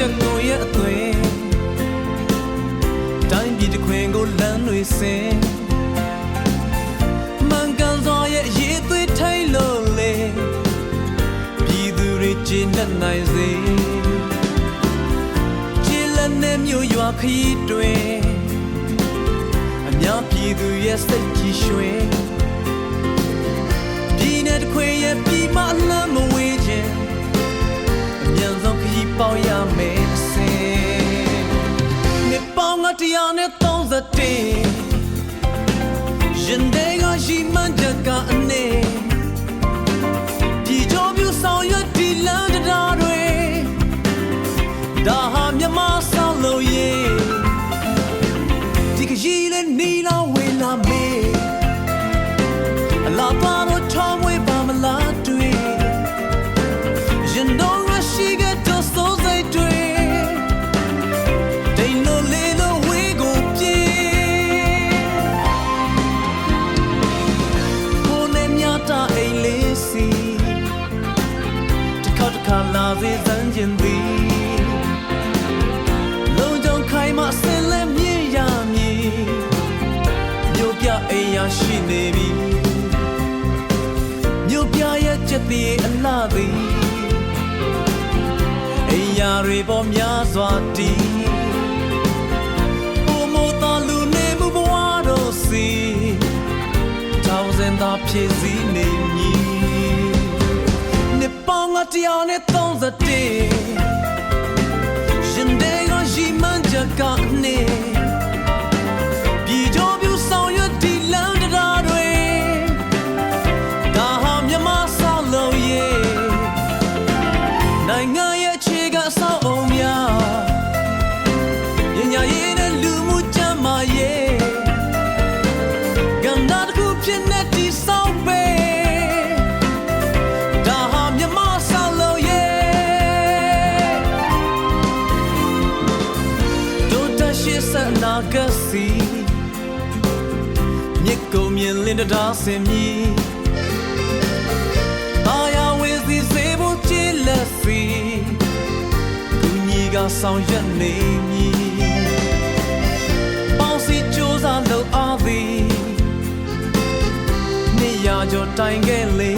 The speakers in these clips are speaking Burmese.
ရှက်ကိုရဲ့အသွင်တိုင်းပြည်တစ်ခွင်ကိုလမ်းတွေဆင်းမှန်ကန်စွာရဲ့အရေးသွေးထိုင်လို့လေပြည်သူတွေကျင့်တတ်နိုင်စေကျင့်လက်နဲ့မြို့ရွာခရီးတွင်အများပြည်သူရဲ့စိတ်ကြီးရွှင်ပြည်နဲ့တစ်ခွင်ရဲ့ပြည်မအလံမဝေးခြင်း ခါလာစေစမ်းခြင်းသည်လုံကြောင်ခိုင်မဆင်းလဲမြည်ရမည်မြို့ပြအိမ်ရာရှိနေပြီမြို့ပြရဲ့ချက်တည်းအလှသည်အိမ်ရာတွေပေါ်များစွာတည်ဖြည့်စည်းနေ မတရားနဲ့31ရင်တဲ့ကရှိမှန်ကြကနေ ကစီမြစ်ကုန်မြင်လင်းတဒါဆင်မြည်အာယာဝေစီစေဖို့ချစ်လက်စီသူကြီးကဆောင်ရွက်နေမည်ပေါင်းစီကြိုးစားလို့အားသည်နေရာကျော်တိုင်ခဲ့လေ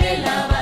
လေလာပါ